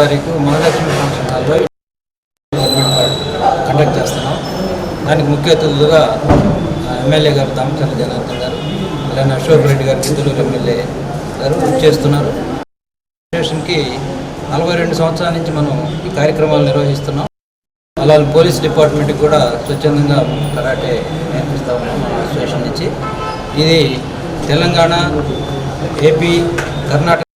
తారీఖు మహాలక్ష్మి ఫంక్షన్ హాల్లో కండక్ట్ చేస్తున్నాం. దానికి ముఖ్య అతిథులుగా ఎమ్మెల్యే గారు దామచంద్ర జనార్దన్ గారు అలానే అశోక్ రెడ్డి గారు గిద్దలూరు ఎమ్మెల్యే గారు చేస్తున్నారు. స్టేషన్కి నలభై రెండు సంవత్సరాల నుంచి మనం ఈ కార్యక్రమాలు నిర్వహిస్తున్నాం. అలాగే పోలీస్ డిపార్ట్మెంట్కి కూడా స్వచ్ఛందంగా కరాటే నేర్పిస్తా ఉన్నాం మన అసోసియేషన్ నుంచి. ఇది తెలంగాణ ఏపీ కర్ణాటక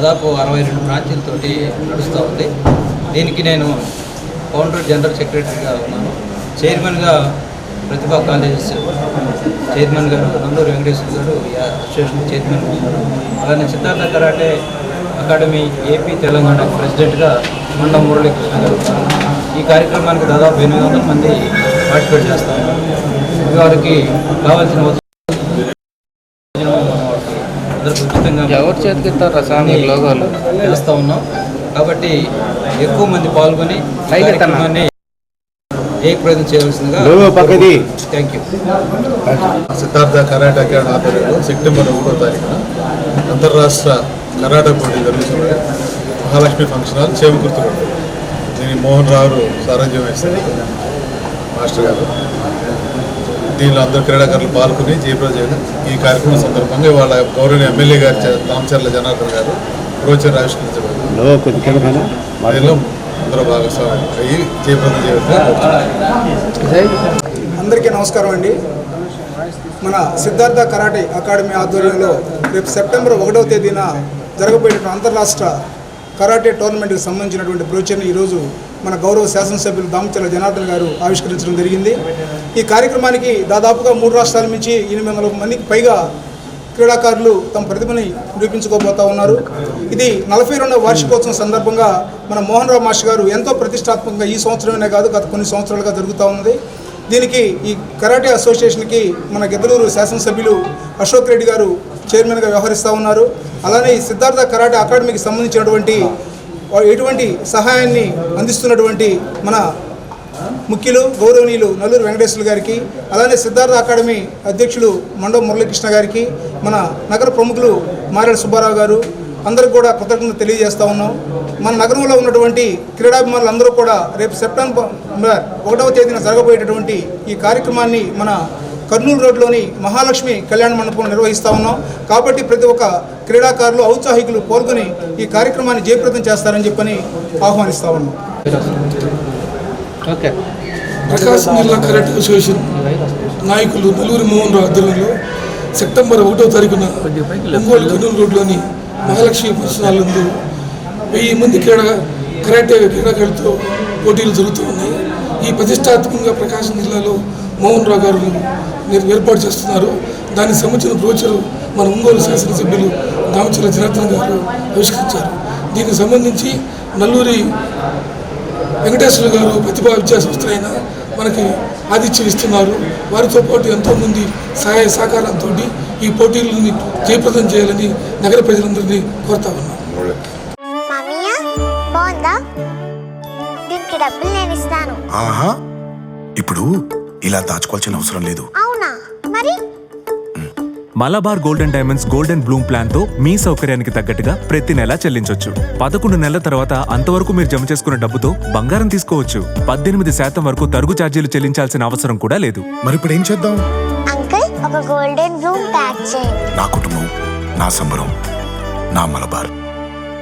దాదాపు అరవై రెండు బ్రాంచీలతోటి నడుస్తూ ఉంది. దీనికి నేను ఫౌండర్ జనరల్ సెక్రటరీగా ఉన్నాను. చైర్మన్గా ప్రతిభా కాలేజెస్ చైర్మన్ గారు నందూరు వెంకటేశ్వర గారు అసోసియేషన్ చైర్మన్ ఉన్నారు. అలానే Siddhartha karate academy AP Telangana ప్రెసిడెంట్గా మండం మురళీకృష్ణ గారు ఈ కార్యక్రమానికి దాదాపు ఎనిమిది వందల మంది పార్టిసిపేట్ చేస్తారు వారికి కావాల్సిన వస్తువులు అందరికీ ఉచితంగా ఎవరి చేతికి ఇస్తారా స్వామి లోగోలు చేస్తూ ఉన్నాం. కాబట్టి ఎక్కువ మంది పాల్గొని. కార్యక్రమాన్ని ఏకప్రదం చేయవలసిందిగా thank you Siddhartha karate academy ఆధ్వర్యంలో సెప్టెంబర్ ఒకటో తారీఖున అంతర్రాష్ట్ర కరాటే పోటీ జరుగుతుంది Mahalakshmi function hall Chemakurthi road దీని మోహన్ రావు సారథ్యం వేస్తారు మాస్టర్ గారు. దీనిలో అందరు క్రీడాకారులు పాల్గొని జయప్రద చేయడం ఈ కార్యక్రమం సందర్భంగా వాళ్ళ గౌరవ ఎమ్మెల్యే గారు దామచర్ల జనార్దన్ గారు బ్రోచర్ ఆవిష్కరించబడింది దీనిలో అందరూ భాగస్వామ్యం అయ్యి జయప్రదం అందరికీ నమస్కారం అండి. మన సిద్ధార్థ కరాటే అకాడమీ ఆధ్వర్యంలో రేపు సెప్టెంబర్ ఒకటవ తేదీన జరగబోయేటువంటి అంతర్రాష్ట్ర కరాటే టోర్నమెంట్కి సంబంధించినటువంటి బ్రోచర్ని ఈరోజు మన గౌరవ శాసనసభ్యులు దామచల జనార్దన్ గారు ఆవిష్కరించడం జరిగింది. ఈ కార్యక్రమానికి దాదాపుగా మూడు రాష్ట్రాల నుంచి ఎనిమిది వందల మందికి పైగా క్రీడాకారులు తమ ప్రతిభని నిరూపించుకోబోతా ఉన్నారు. ఇది నలభై రెండవ వార్షికోత్సవం సందర్భంగా మన మోహన్ రావు మాస్టర్ గారు ఎంతో ప్రతిష్టాత్మకంగా ఈ సంవత్సరమే కాదు గత కొన్ని సంవత్సరాలుగా జరుగుతూ ఉంది దీనికి ఈ కరాటే అసోసియేషన్కి మన గెద్దలూరు శాసనసభ్యులు అశోక్ రెడ్డి గారు చైర్మన్గా వ్యవహరిస్తూ ఉన్నారు. అలానే ఈ సిద్ధార్థ కరాటే అకాడమీకి సంబంధించినటువంటి ఎటువంటి సహాయాన్ని అందిస్తున్నటువంటి మన ముఖ్యులు గౌరవనీయులు నల్లూరు వెంకటేశ్వర గారికి అలానే సిద్ధార్థ అకాడమీ అధ్యక్షులు మండవ మురళీకృష్ణ గారికి మన నగర ప్రముఖులు మారేడు సుబ్బారావు గారు అందరికి కూడా కృతజ్ఞత తెలియజేస్తూ ఉన్నాం. మన నగరంలో ఉన్నటువంటి క్రీడాభిమానులు అందరూ కూడా రేపు సెప్టెంబర్ ఒకటవ తేదీన జరగబోయేటటువంటి ఈ కార్యక్రమాన్ని మన కర్నూలు రోడ్లోని మహాలక్ష్మి కళ్యాణ మండపం నిర్వహిస్తా ఉన్నాం. కాబట్టి ప్రతి ఒక్క క్రీడాకారులు ఔత్సాహికులు పాల్గొని ఈ కార్యక్రమాన్ని జయప్రదం చేస్తారని చెప్పని ఆహ్వానిస్తా ఉన్నాం. ప్రకాశ్ జిల్లా అసోసియేషన్ నాయకులు నలుగురి మోహన్ రావు ఆధ్వర్యంలో సెప్టెంబర్ ఒకటో తారీఖున ఒంగోలు కర్నూలు రోడ్లోని మహాలక్ష్మి నందు వెయ్యి మంది క్రీడా కరాటే క్రీడాకారులతో పోటీలు జరుగుతూ ఉన్నాయి. ఈ ప్రతిష్టాత్మకంగా ప్రకాశం జిల్లాలో మోహన్ రావు గారు ఏర్పాటు చేస్తున్నారు. దానికి సంబంధించిన బ్రోచరు మన ఒంగోలు శాసనసభ్యులు దామచల జనార్దన్ గారు ఆవిష్కరించారు. దీనికి సంబంధించి నల్లూరి వెంకటేశ్వర గారు ప్రతిభా విద్యా సంస్థ అయిన మనకి ఆతిథ్యం ఇస్తున్నారు. వారితో పాటు ఎంతోమంది సహాయ సహకారంతో ఈ పోటీలని జయప్రదం చేయాలని నగర ప్రజలందరినీ కోరుతా ఉన్నాం. ఇప్పుడు ఇలా దాచుకోవాల్సిన అవసరం లేదు. అవునా? మరి? Malabar golden diamonds golden bloom ప్లాన్తో మీ సౌకర్యానికి తగ్గట్టుగా ప్రతి నెల చెల్లించొచ్చు. పదకొండు నెలల తర్వాత అంతవరకు మీరు జమ చేసుకున్న డబ్బుతో బంగారం తీసుకోవచ్చు. పద్దెనిమిది శాతం వరకు తరుగు ఛార్జీలు చెల్లించాల్సిన అవసరం కూడా లేదు. మరి ఇప్పుడు ఏం చేద్దాం? అంకుల్ ఒక గోల్డెన్ బ్లూమ్ ప్యాక్ చేయండి. నా కుటుంబం నా సంబరం నా మలబార్.